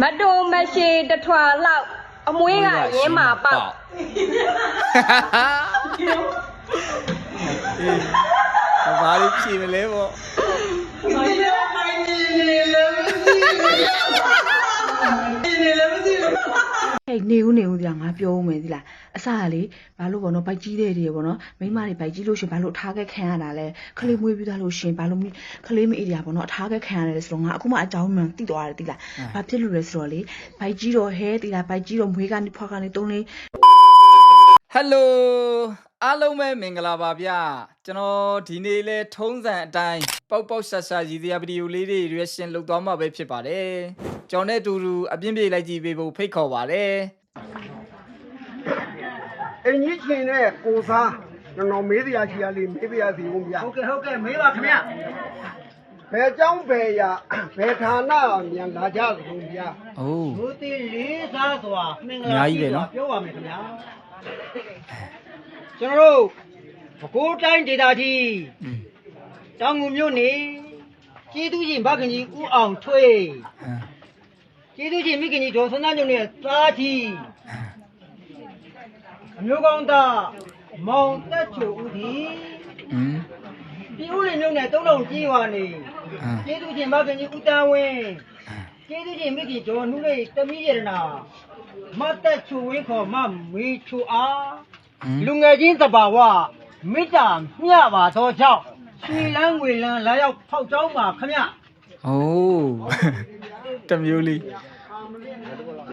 မတုံမရှိတထွာလောက်အမွေးကရင်းမှာပေါက်အေးဘာလို့ဖြေမလဲပေါ့ဟဲ့ နေဦးနေဦးကြာငါပြောဦးမယ်ဒီလားအစကလေဘာလို့ပေါ့နော်ဘိုက်ကြီးတဲ့တွေပေါ့နော်မိန်းမတွေဘိုက်ကြီးလို့ရှရင်ဘာလို့အထားခဲ့ခံရတာလဲခလေးမွေးပြီးသားလို့ရှရင်ဘာလို့မိခလေးမအေးရပေါ့နော်အထားခဲ့ခံရတယ်ဆိုတော့ငါအခုမှအကြောင်းမှန်သိသွားတယ်ဒီလားဘာဖြစ်လို့လဲဆိုတော့လေဘိုက်ကြီးတော့ဟဲဒီလားဘိုက်ကြီးတော့မွေးကနေဖွားကနေတုံးလေးဟယ်လိုအားလုံးပဲမင်္ဂလာပါဗျကျွန်တော်ဒီနေ့လဲထုံးစံအတိုင်းပေါက်ပေါက်ရှာရှာရည်စရာဗီဒီယိုလေးတွေ reaction လုပ်သွားမှာပဲဖြစ်ပါတယ် ကျွန်တော်နဲ့အတူတူအပြင်းပြေလိုက်ကြည့်ပေးဖို့ဖိတ်ခေါ်ပါတယ် အင်ကြီးချင်းနဲ့ကိုစားကျွန်တော်မေးတရားချီရလေးမေးပြရစီဦးဗျာ ဟုတ်ကဲ့ဟုတ်ကဲ့မေးပါခင်ဗျာ ဘယ်เจ้าဘယ်ရာဘယ်ဌာနမြန်လာကြဆုံးဗျာ အိုး လူတီလေးစားစွာမင်္ဂ အများ လာ ကြီးပဲနော် ပြောပါမယ်ခင်ဗျာကျွန်တော်တို့ဘကိုးတိုင်းဒေသကြီး อืม တောင်ငူမြို့နေကျေးဇူးရှင်ဘခင်ကြီးဦးအောင်ထွေး ဟမ် ကျေးဇူးရှင်မိခင်ကြီးဒေါ်စန်းသားညုံနဲ့သားကြီးအမျိုးကောင်းသားမောင်တက်ချိုဦးသည် อืม ပြည်ဦးလေးမြို့နယ်တုံးလုံးကြီးဝါနေ ဟမ် ကျေးဇူးရှင်ဘခင်ကြီးဦးတန်းဝင်း ကျေးဇူးရှင်မိခင်ကျော်နှူးလေးတမီးရတနာမတ်တက်ချူဝင်းခေါ်မမေချူအား อืม လူငယ်ချင်းတဘာဝမေတ္တာမျှပါသောကြောင့်ရွှေလန်းငွေလန်းလာရောက်ဖောက်เจ้าပါခမ โอ้ တမျိုးလေး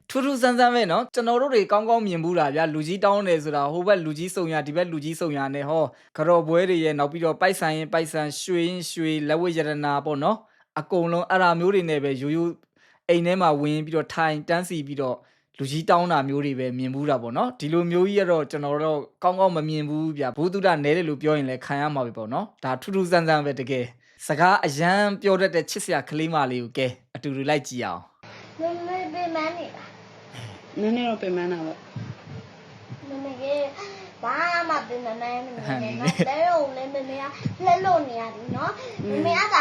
ထူးထူးဆန်းဆန်းပဲเนาะကျွန်တော်တို့တွေကောင်းကောင်းမြင်ဘူးတာဗျာလူကြီးတောင်းတယ်ဆိုတာဟိုဘက်လူကြီးစုံရဒီဘက်လူကြီးစုံရနဲ့ဟောကြော်ပွဲတွေရဲ့နောက်ပြီးတော့ပိုက်ဆံရင်ပိုက်ဆံရွှေရင်ရွှေလက်ဝတ်ရတနာပေါ့เนาะအကုန်လုံးအရာမျိုးတွေနဲ့ပဲရိုးရိုးအိမ်ထဲမှာဝင်ပြီးတော့ထိုင်တန်းစီပြီးတော့လူကြီးတောင်းတာမျိုးတွေပဲမြင်ဘူးတာပေါ့เนาะဒီလိုမျိုးကြီးကတော့ကျွန်တော်တို့ကောင်းကောင်းမမြင်ဘူးဗျာဘုသူဒ္ဓနဲတယ်လို့ပြောရင်လည်းခံရမှာပဲပေါ့เนาะဒါထူးထူးဆန်းဆန်းပဲတကယ် စကားအရန်ပြောတတ်တဲ့ချစ်စရာကလေးမလေးကိုကဲအတူတူလိုက်ကြည့်အောင်မမေပေမန်းနေတာနည်းနည်းတော့ပင်ပန်းတာပေါ့မမေကဘာမှပင်မမန်းနေနေနော်တဲရုံလည်းမမေကလက်လို့နေရတယ်နော်မမေက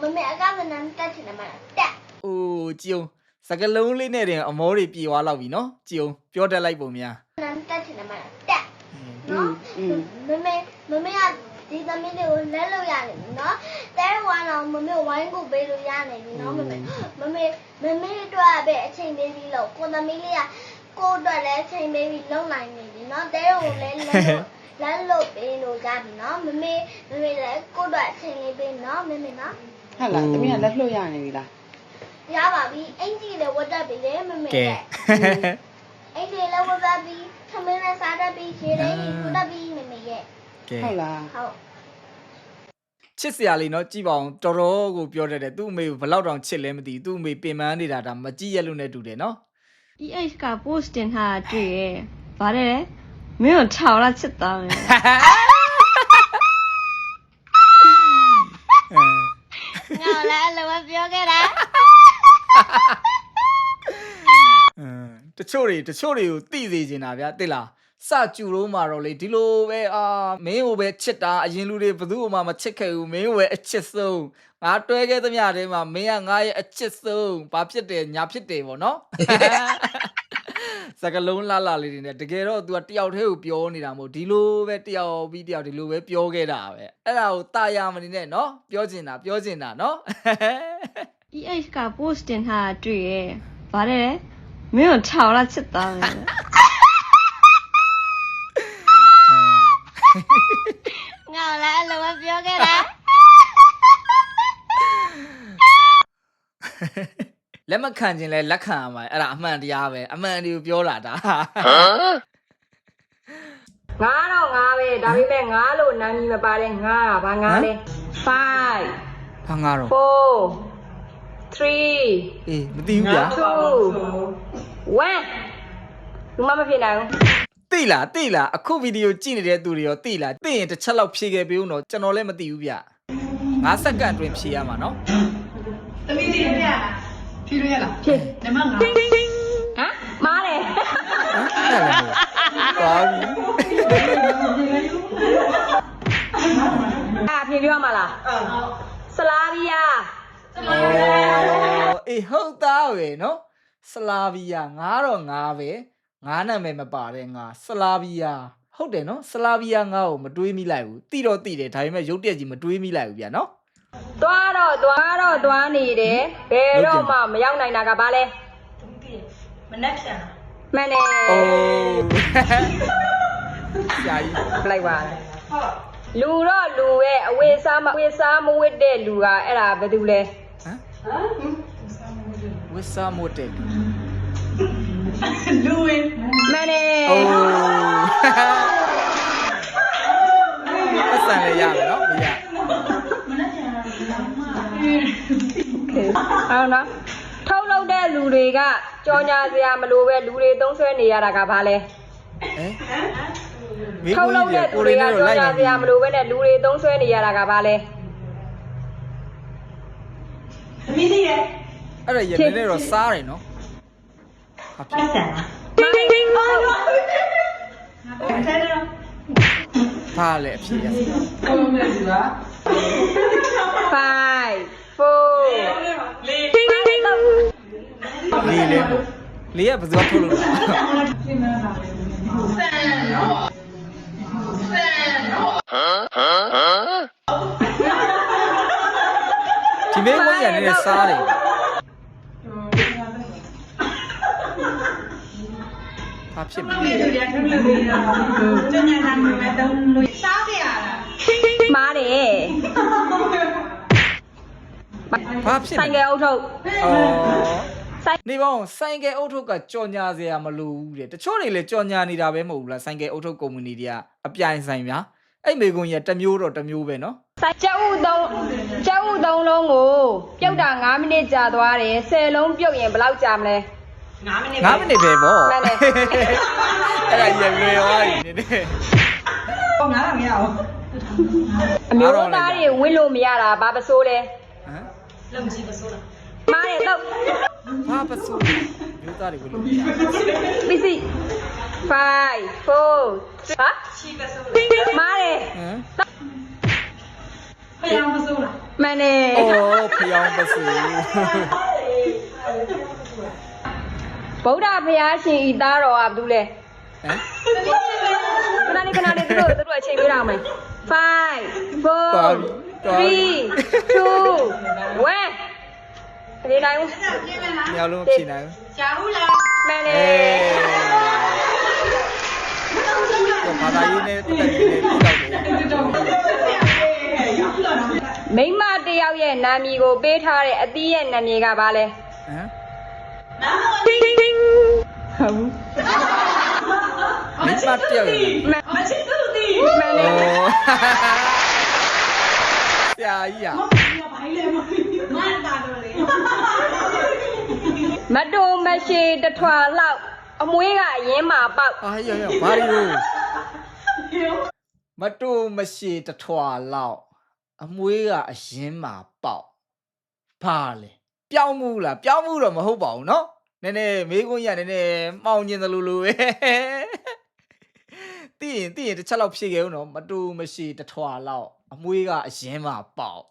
မမေအကမနမ်းတက်ချင်တယ်မလားတက်။အိုးကြည်အောင်စကလုံးလေးနဲ့တင်အမောတွေပြေသွားလောက်ပြီနော်။ကြည်အောင်ပြောတတ်လိုက်ပုံများနမ်းတက်ချင်တယ်မလားတက်နော်မမေမမေက ဒီသမီးတွေကိုလက်လို့ရတယ်နော်တဲရုံကတော့မမေဝိုင်းကိုပေးလို့ရနေပြီနော်မမေမမေမမေတို့ပဲအချိန်ပေးပြီးလို့ကိုသမီးလေးကကိုအတွက်လည်းအချိန်ပေးပြီးလုံနိုင်နေပြီနော်တဲရုံလည်းလက်လို့လမ်းလို့ပေးလို့ရပြီနော်မမေမမေလည်းကိုယ့်အတွက်အချိန်လေးပေးနော်မမေနော်ဟုတ်လားတမီးကလက်လှုပ်ရနေပြီလားရပါပြီအင်ကြီးလည်းဝတ်တတ်ပြီလေမမေ။ကဲလည်းအင်ကြီးလည်းဝတ်တတ်ပြီထမင်းလည်းစားတတ်ပြီရေလည်းဝတ်တတ်ပြီမမေရဲ့ ကဲဟုတ်လားဟုတ်ချစ်စရာလေးနော်ကြည်ပါအောင်တော်တော်ကိုပြောတတ်တယ်သူ့အမေကိုဘယ်လောက်တောင်ချစ်လဲမသိဘူးသူ့အမေပင်ပန်းနေတာဒါမကြည့်ရလို့နဲ့တူတယ်နော် EH က post တင်ထားတာတွေ့ရဲ့ဗါတယ်လဲမင်းကိုထောင်လာချစ်သားမယ်။ငါလည်းအလိုပြောခဲ့တာအင်းတချို့တွေတချို့တွေကိုသိစေချင်တာဗျာသိလား စကြူတော့မှာတော့လေဒီလိုပဲအာမင်းကိုပဲချစ်တာအရင်လူတွေဘယ်သူမှမချစ်ခဲ့ဘူးမင်းကိုပဲအချစ်ဆုံးငါတွဲခဲ့သမျှတည်းမှာမင်းကငါရဲ့အချစ်ဆုံးဘာဖြစ်တယ်ညာဖြစ်တယ်ပေါ့နော်စကလုံးလှလှလေးတွေနဲ့တကယ်တော့ तू ကတယောက်တည်းကိုပြောနေတာမဟုတ်ဒီလိုပဲတယောက်ပြီးတယောက်ဒီလိုပဲပြောခဲ့တာပဲအဲ့ဒါကိုတာယာမနေနဲ့နော်ပြောချင်တာပြောချင်တာနော် EH က post တင်ထားတာတွေ့ရဲ့ဗါတယ်လဲမင်းကိုထောင်လာချစ်သားမယ် ငါလည်းအလိုပြောခဲ့တာလက်မခံခြင်းလဲလက်ခံရမှာအဲ့ဒါအမှန်တရားပဲအမှန်ဒီကိုပြောလာတာငါတော့ငါပဲဒါပေမဲ့ငါလို့နာမည်မပါတဲ့ငါကဘာငါလဲ5ဘာငါတော့4 3အေးမသိဘူးဗျာ2 1လူမမဖြစ်နိုင်ဘူး သိလားသိလားအခုဗီဒီယိုကြည့်နေတဲ့သူတွေရောသိလားသိရင်တစ်ချက်လောက်ဖြေခဲ့ပေးဦးတော့ကျွန်တော်လည်းမသိဘူးဗျ9စက္ကန့်အတွင်းဖြေရမှာနော်ဖြစ်နမငါဟမ်မားတယ်ဟမ်အဲ့ဒါလည်းသွားပြီအာဖြေပြောမှာလားဆလာဗီယာအော်အေးဟုတ်သားပဲနော်ဆလာဗီယာငါတော့ငါပဲ ငါနာမည်မပါတဲ့ငါဆလာဗီယာဟုတ်တယ်နော်ဆလာဗီယာငါ့ကိုမတွေးမိလိုက်ဘူးတိတော့တိတယ်ဒါပေမဲ့ရုပ်တရက်ကြီးမတွေးမိလိုက်ဘူးဗျာနော်သွားတော့သွားတော့သွားနေတယ်ဘယ်တော့မှမရောက်နိုင်တာကဘာလဲမနှက်ဖြန်မှန်တယ်အိုးဆရာကြီးလိုက်ပါလားလူတော့လူရဲ့အဝေစားမအဝေစားမဝစ်တဲ့လူကအဲ့ဒါဘယ်သူလဲဟမ်ဝစ်စာမိုတ ယ်မှန်တယ်အိုးပတ်စံလည်းရမယ်နော်မရဟုတ်နော်ထုတ်လုပ်တဲ့လူတွေကကြော်ညာစရာမလိုပဲလူတွေသုံးဆွဲနေရတာကဘာလဲဟမ်မိထုတ်ကိုလုပ်ကြီးတဲ့ကိုလူရတွေင်းကနဲ့တော့ကြော်လိုက်ညာနေပြီစရာမလိုပဲနဲ့လူတွေသုံးဆွဲနေရတာကဘာလဲအဲ့ဒါရနေနေတော့စားတယ်နော် ဟာဖြစ်မိုင်းဘာလဲအဖြစ်ရစီ5 4လေးလေးလေးကဘယ်သူကထုတ်လို့လဲဒီမေးခွန်းရနေနေစားတယ် ဖြစ်မလဲမားတယ်ဘာဖြစ်ဆိုင်မကလဲယ်အုပ်ထုတ်အော်ဆိုင်နေပေါင်းဆိုင်ကယ်အုတ်ထုတ်ကကြော်ညာစရာမလိုဘူးတဲ့တချို့တွေလည်းကြော်ညာနေတာပဲမဟုတ်ဘူးလားဆိုင်ကယ်အုတ်ထုတ်ကုမ္ပဏီတွေကအပြိုင်ဆိုင်များအဲ့မေကွန်ကြီးကတစ်မျိုးတော့တစ်မျိုးပဲနော်ဆိုင်ကျုပ်သုံးကျုပ်သုံးလုံးကိုပြုတ်တာ9မိနစ်ကြာသွားတယ်10လုံးပြုတ်ရင်ဘယ်လောက်ကြာမလဲ 9မိနစ်ပဲပေါ့မှန်တယ်အဲ့ဒါရလွယ်သွားပြီနည်းနည်းအမျိုးသားတွေဝင်းလို့မရတာဘာပစိုးလဲဟမ်မားတယ်တော့ဘာပစိုးမျိုးသားတွေဘယ်လိုလဲပစ္စည်း5 4ဟာချီပစိုးမားတယ်ဟမ်မှန်တယ်အော်ဖျောင်းပစိုး ဗုဒ္ဓဘုရားရှင်ဤသားတော်ကဘာလို့လဲဟမ်ခဏလေးခဏလေးသူတို့သူတို့အချိန်ပေးတော့မယ်5သွားပြီ4 3 2 1ဒီနိုင်ဦးညောင်လုံးဖြေနိုင်ဘူးမှန်တအေယ်းတော့ဘာသာရေးနဲ့ပတ်သက်ပြီးလည်းပြီးတော့တယ်မိန်းမတစ်ယောက်ရဲ့နာမည်ကိုပေးထားတဲ့အသီးရဲ့နာမည်ကဘာလဲဟမ်ဟုတ် ဘူး မိမတယောက်ရယ် မှန်မှန်တယ် အော်ဆရာကြီးอ่ะ မတုံမရှိတထွာလောက်အမွေးကအရင်မှာပေါက် အာရရဘာရီလို့မတူမရှိတထွာလောက်အမွေးကအရင်မှာပေါက်ဘာလဲပြောင်းမှုလားပြောင်းမှုတော့မဟုတ်ပါဘူးเนาะ နည်းနည်းမေးခွန်းရနည်းနည်းမှောင်ကျင်သလိုလိုပဲတည်ရင်တည်ရင်တစ်ချက်လောက်ဖြည့်ခဲ့ဦးနော်မတူမရှိတထွာလောက်အမွေးကအရင်မှာပေါက်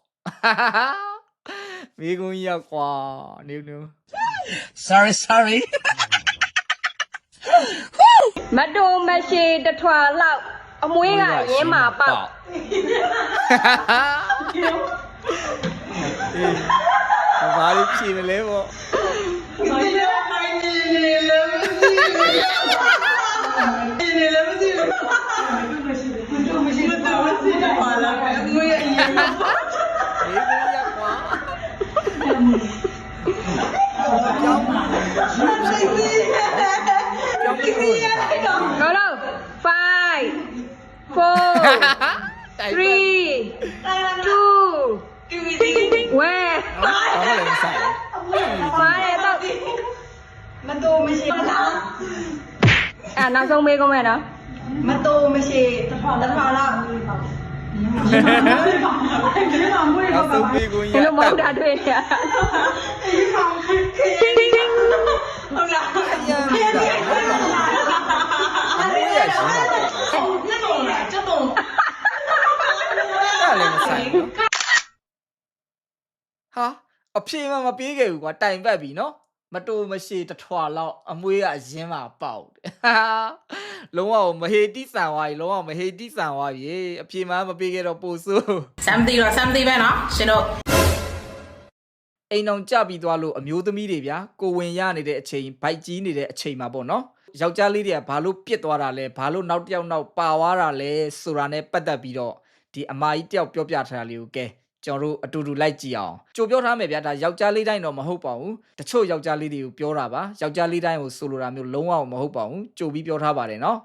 မေးခွန်းရောက်ကွာနေနေ Sorry, sorry. မတုံမရှိတထွာလောက်အမွေးကအရင်မှာပေါက်အေးဘာလို့ဖြေမလဲပေါ့ အေးဘယ်ရကွာကြောင်းကြောင်းပြီးလို့ရတာ နော်နော်5 4 3 2 1 ဘာမှလည်းမဆိုင် ပါတယ်တော့ မတူမရှိလားအဲ့နောက်ဆုံးမေးကုန်မယ်နော်ဘူးနောက်ဆုံးပြီးကိုရဒီလိုမဟုတ်တာတွေ့နေရရမ်းတာအမေရရှိတာအဲ့လည်းမဆိုင်ဘူးဟာအဖြေမှမပေးခဲ့ဘူးကွာတိုင်ပတ်ပြီနော် မတူမရှိတထွာလောက်အမွေးကအရင်မှပေါက်တယ်ဟာလုံးဝမဟေတိဆန်သွားပြီလုံးဝမဟေတိဆန်သွားပြီအဖြေမှမပေးခဲ့တော့ပို့ဆိုး Something or something ပဲနော်ရှင်တို့အိမ်အောင်ကြပြီးသွားလို့အမျိုးသမီးတွေဗျာကိုဝင်ရနေတဲ့အချိန်ဘိုက်ကြီးနေတဲ့အချိန်မှာပေါ့နော်ယောက်ျားလေးတွေကဘာလို့ပြစ်သွားတာလဲဘာလို့နောက်တစ်ယောက်နောက်ပါသွားတာလဲဆိုတာနဲ့ပတ်သက်ပြီးတော့ဒီအမကြီးတယောက်ပြောပြထားတာလေးကိုကဲ ကျွန်တော်တို့အတူတူလိုက်ကြည့်အောင်ကြိုပြောထားမယ်ဗျာဒါယောက်ျားလေးတိုင်းတော့မဟုတ်ပါဘူးတချို့ယောက်ျားလေးတွေကိုပြောတာပါယောက်ျားလေးတိုင်းကိုဆိုလိုတာမျိုးလုံးဝမဟုတ်ပါဘူးကြိုပြီးပြောထားပါတယ်နော်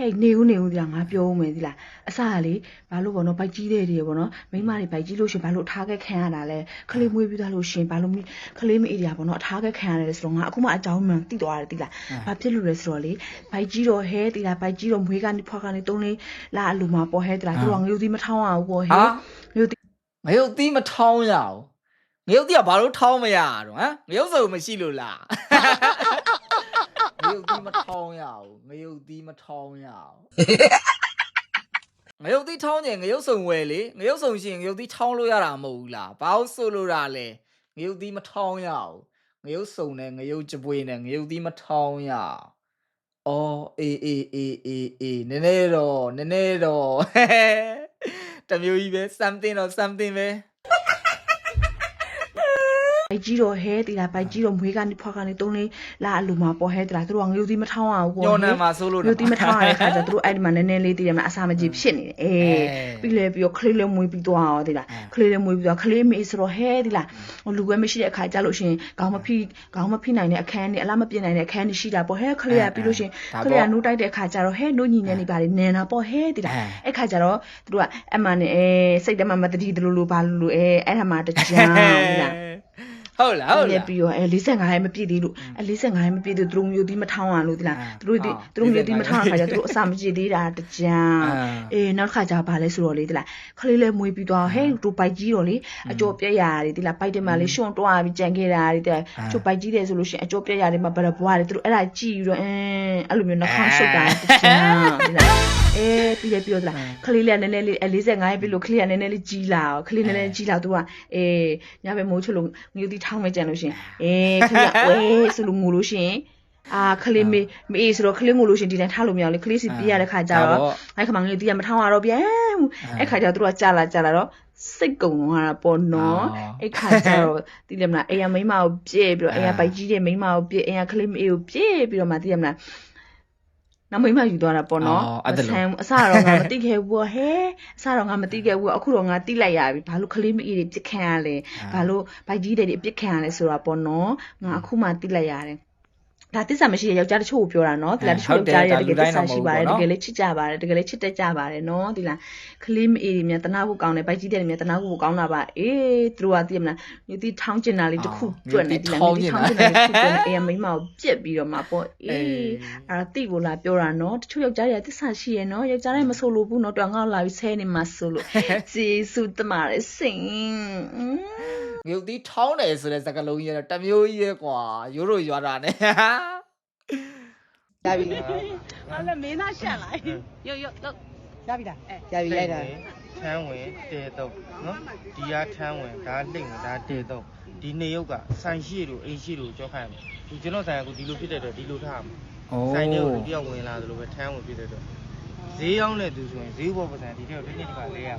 ဟဲ့နေဦးနေဦးကြာငါပြောဦးမယ်ဒီလားအစကလေဘာလို့ပေါ့နော်ဘိုက်ကြီးတဲ့တွေပေါ့နော်မိန်းမတွေဘိုက်ကြီးလို့ရှရင်ဘာလို့အထားခဲ့ခံရတာလဲခလေးမွေးပြီးသားလို့ရှရင်ဘာလို့မိခလေးမအေးရပေါ့နော်အထားခဲ့ခံရတယ်ဆိုတော့ငါအခုမှအကြောင်းမှန်သိသွားတယ်ဒီလားဘာဖြစ်လို့လဲဆိုတော့လေဘိုက်ကြီးတော့ဟဲဒီလားဘိုက်ကြီးတော့မွေးကနေဖွားကနေတုံးလေးလာအလူမှာပေါ်ဟဲဒီလားသူကငရုတ်သီးမထောင်းအောင်ပေါ့ဟဲဟာငရုတ်သီး ငရုတ်သီးမထောင်းရအောင်ငရုတ်သီးကဘာလို့ထောင်းမရတော့ဟမ်ငရုတ်စုံမရှိလို့လားငရုတ်သီးမထောင်းရအောင်ငရုတ်သီးမထောင်းရအောင်ငရုတ်သီးထောင်းရင်ငရုတ်စုံဝယ်လေငရုတ်စုံရှိရင်ငရုတ်သီးထောင်းလို့ရတာမဟုတ်ဘူးလားဘာလို့ဆိုလို့ရလဲငရုတ်သီးမထောင်းရအောင်ငရုတ်စုံနဲ့ငရုတ်ကြပွေးနဲ့ငရုတ်သီးမထောင်းရအောင်အော်အေးအေးအေးအေးအေးနည်းနည်းတော့နည်းနည်းတော့ တမျိုးကြီးပဲ something တော့ something ပဲ ဘိုက်ကြီးတော့ဟဲဒီလားဘိုက်ကြီးတော့မွေးကနေဖွားကနေတုံးလေးလာအလူမှာပေါ်ဟဲဒီလားသူကငရုတ်သီးမထောင်းအောင်ပေါ့ညော်နံမှာဆိုလို့မျိုးတိမထောင်းရတဲ့ခါကျသူတို့အဲ့ဒီမှာနည်းနည်းလေးတည်ရမှာအစာမကြေဖြစ်နေတယ်အေးအဲပြီးလဲပြီးတော့ခလေးလေးမွေးပြီးသွားအောင်ဒီလားအဲခလေးလေးမွေးပြီးတော့ခလေးမေးဆိုတော့ဟဲဒီလားဟိုလူကွဲမရှိတဲ့အခါကျလို့ရှရင်ခေါင်းမဖိခေါင်းမဖိနိုင်တဲ့အခန်းနဲ့အလားမပြည့်နိုင်တဲ့အခန်းတွေရှိတာပေါ့ဟဲခလေးကပြီးလို့ရှရင်ခလေးကနိုးတိုက်တဲ့အခါကျတော့ဟဲနိုးညီနေနေပါလေနင်တာပေါ့ဟဲဒီလားအဲ့ခါကျတော့သူတို့ကအမှန်နဲ့အဲစိတ်တမမတတိတလူလူဘာလူလူအဲအဲ့ဒါမှတကြံဒီလား ဟုတ်လားဟုတ်လဲလားပြီးတော့အဲ45ရက်မပြည့်သေးလို့အဲ45ရက်မပြည့်သေးသူတို့မျိုးသီးမထောင်းအောင်လို့ဒီလားအာသူတို့ဒီဟုတ်သူတို့မျိုးသီးမထောင်းအောင်ခါကျသူတို့အစာမကြည့်သေးတာတကြံအာအေးနောက်တစ်ခါကျဘာလဲဆိုတော့လေဒီလားခလေးလဲမွေးပြီးတော့ဟဲသူပိုက်ကြီးတော့လေအကျော်ပြက်ရရတယ်ဒီလားပိုက်တယ်မှာလေရှွန့်တွားပြီးကြံခဲ့တာဒီတဲ့ကျိုပိုက်ကြီးတယ်ဆိုလို့ရှိရင်အကျော်ပြက်ရတယ်မှာဘရဘွားတယ်သူတို့အဲ့ဒါကြည့်ပြီးတော့အင်းအဲ့လိုမျိုးနှာခေါင်းရှုပ်တာတကြံဒီလားအေးပြီးရပြီးတော့ဒီလားခလေးလေးကနည်းနည်းလေးအဲ45ရက်ပြီလို့ခလေးကနည်းနည်းလေးကြီးလာအောင်ခလေးနည်းနည်းကြီးလာသူကအေးညဘက်မိုးချလို့ငွေတီထောင်းမကြံလို့ရှိရင်အေးခလေးကဝဲဆိုလို့ငိုလို့ရှိရင်အာခလေးမေးမေးဆိုတော့ခလေးငိုလို့ရှိရင်ဒီတိုင်းထားလို့မရဘူးလေခလေးစီပြရတဲ့ခါကျတော့အဲ့ခါမှငယ်တီးရမထောင်းရတော့ပြန်အဲ့ခါကျတော့သူတို့ကကြာလာကြာလာတော့စိတ်ကုံသွားတာပေါ့နော်အာအဲ့ခါကျတော့တီးတယ်မလားအိမ်ရမိန်းမကိုပြည့်ပြီးတော့အိမ်ရပိုက်ကြီးတဲ့မိန်းမကိုပြည့်အိမ်ရကလေးမေးကိုပြည့်ပြီးတော့မှတီးတယ်မလား နောက်မိန်းမယူသွားတာပေါ့နော်အော်အဲ့ဒါလို့မဆန်းအစတော့ငါမသိခဲ့ဘူးပေါ့ဟဲအစတော့ငါမသိခဲ့ဘူးပေါ့အခုတော့ငါသိလိုက်ရပြီဘာလို့ကလေးမေးတွေပြစ်ခံရလဲဘာလို့ပိုက်ကြီးတွေပြစ်ခံရလဲဆိုတာပေါ့နော်ငါအခုမှသိလိုက်ရတယ် ဒါတစ္ဆာမရှိတဲ့ယောက်ျားတချို့ကိုပြောတာနော်ဒီလားတချို့ယောက်ျားတွေကတကယ်တစ္ဆာရှိပါတယ်တကယ်လည်းချစ်ကြပါတယ်တကယ်လည်းချစ်တတ်ကြပါတယ်နော်ဒီလားကလေးမအေးတွေများတနာဖို့ကောင်းတယ်ပိုက်ကြီးတဲ့တွေများတနာဖို့ကောင်းတာပါအေးသူတို့ကသိရမလားညတိထောင်းကျင်တာလေးတစ်ခုတွက်နေဒီလားညတိထောင်းကျင်တာလေးတစ်ခုတွက်နေအေးမိန်းမကိုပြက်ပြီးတော့မှပေါ့အေးအဲ့ဒါတိကိုလာပြောတာနော်တချို့ယောက်ျားတွေကတစ္ဆာရှိရနော်ယောက်ျားတွေမဆိုလို့ဘူးနော်တွက်ငေါ့လာပြီးဆဲနေမှာဆိုလို့စီစုတမားစင် ငရုတ်သီးထောင်းတယ်ဆိုတဲ့စကားလုံးကြီးကတော့တမျိုးကြီးရဲ့ကွာရိုးရိုးရွာတာနဲ့ရပြီအဲ့လေမင်းသားရှက်လိုက်ရုပ်ရုပ်တော့ရပြီလားရပြီလိုက်တာထမ်းဝင်တဲတော့နော်ဒီကထမ်းဝင်ဒါလိမ့်ဝင်ဒါတဲတော့ဒီနေရုပ်ကဆိုင်ရှိလို့အိမ်ရှိလို့ကြောက်ခိုင်းမှာဒီကျွန်တော်ဆိုင်ကဒီလိုဖြစ်တဲ့အတွက်ဒီလိုထားမှာဆိုင်တွေကိုလူတယောက်ဝင်လာသလိုပဲထမ်းဝင်ဖြစ်တဲ့အတွက်ဈေးရောက်တဲ့သူဆိုရင်ဈေးဘောပစံဒီတဲ့တစ်နှစ်တစ်ခါလဲရ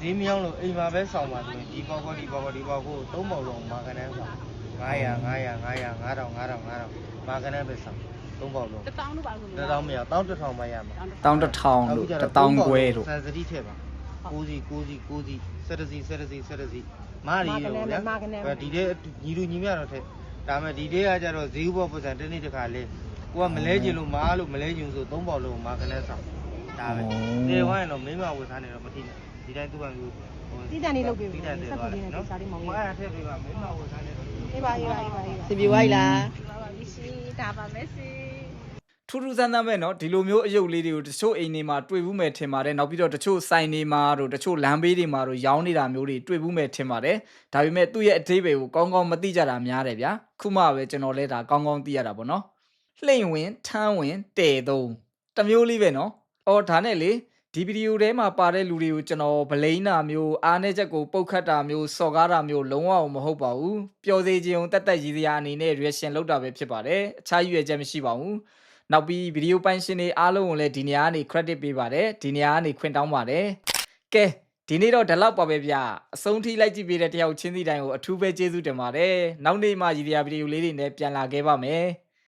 ဈေးမရောက်လို့အိမ်မှာပဲဆောင်ပါဆိုရင်ဒီပေါက်ကောဒီပေါက်ကောဒီပေါက်ကိုသုံးပေါက်လုံးမာကန်တန်းဆောင်900 900 900 9000 9000 9000မာကန်တန်းပဲဆောင်သုံးပေါက်လုံးတပေါင်းတို့ပါလို့တစ်တောင်းမရတောင်းတစ်ထောင်မှရမှာတောင်းတစ်ထောင်တို့တစ်တောင်းခွဲတို့ဆန်စတိထည့်ပါ6စီ6စီ6စီ7စီ7စီ7စီမာရီရောဗျာဒီတဲ့ညီလူညီမတော့ထည့်ဒါမဲ့ဒီတဲ့ကကြတော့ဈေးဘောပုံစံတစ်နေ့တစ်ခါလဲကိုကမလဲကျင်လို့မားလို့မလဲကျင်ဆိုသုံးပေါက်လုံးမာခနဲ့ဆောင်ဒါပဲနေဝိုင်းတော့မင်းမဝယ်စားနေတော့မထိနဲ့ ဒီတိုင်းသူ့ကမျိုး တိတန်လေးလုပ်ပေး တိ ပြီ တန်တယ် ဆက် ပါ ကူလေးနဲ့ နော် စားလေးမောင်း ဟို လေး အဲ့ထည့်ပေးပါမင်းမဝယ်စားနေတော့ အေးပါအေးပါအေးပါအေးပါ စီပြေဝိုင်းလား ပါပါမရှိဒါပါမယ်စီ ထူးထူးဆန်းဆန်းပဲเนาะဒီလိုမျိုးအယုတ်လေးတွေကိုတချို့အိမ်တွေမှာတွေ့ဘူးမယ်ထင်ပါတယ်နောက်ပြီးတော့တချို့ဆိုင်တွေမှာတို့တချို့လမ်းဘေးတွေမှာတို့ရောင်းနေတာမျိုးတွေတွေ့ဘူးမယ်ထင်ပါတယ်ဒါပေမဲ့သူ့ရဲ့အသေးပဲကိုကောင်းကောင်းမသိကြတာများတယ်ဗျာခုမှပဲကျွန်တော်လဲဒါကောင်းကောင်းသိရတာပေါ့နော်လှိမ့်ဝင်ထမ်းဝင်တဲသုံးတစ်မျိုးလေးပဲเนาะအော်ဒါနဲ့လေ ဒီဗီဒီယိုထဲမှာပါတဲ့လူတွေကိုကျွန်တော်ဗလိန်နာမျိုးအားနည်းချက်ကိုပုတ်ခတ်တာမျိုးစော်ကားတာမျိုးလုံးဝမဟုတ်ပါဘူးပျော်စေခြင်းတက်တက်ရည်စရာအနေနဲ့ reaction လုပ်တာပဲဖြစ်ပါတယ်အခြားရည်ရွယ်ချက်မရှိပါဘူးနောက်ပြီးဗီဒီယိုပိုင်းရှင်တွေအားလုံးကိုလည်းဒီနေရာကနေ credit ပေးပါတယ်ဒီနေရာကနေခွင့်တောင်းပါတယ်ကဲဒီနေ့တော့ဒီလောက်ပါပဲဗျအဆုံးထိလိုက်ကြည့်ပေးတဲ့တယောက်ချင်းစီတိုင်းကိုအထူးပဲကျေးဇူးတင်ပါတယ်နောက်နေ့မှရည်ရွယ်ဗီဒီယိုလေးတွေနဲ့ပြန်လာခဲ့ပါမယ်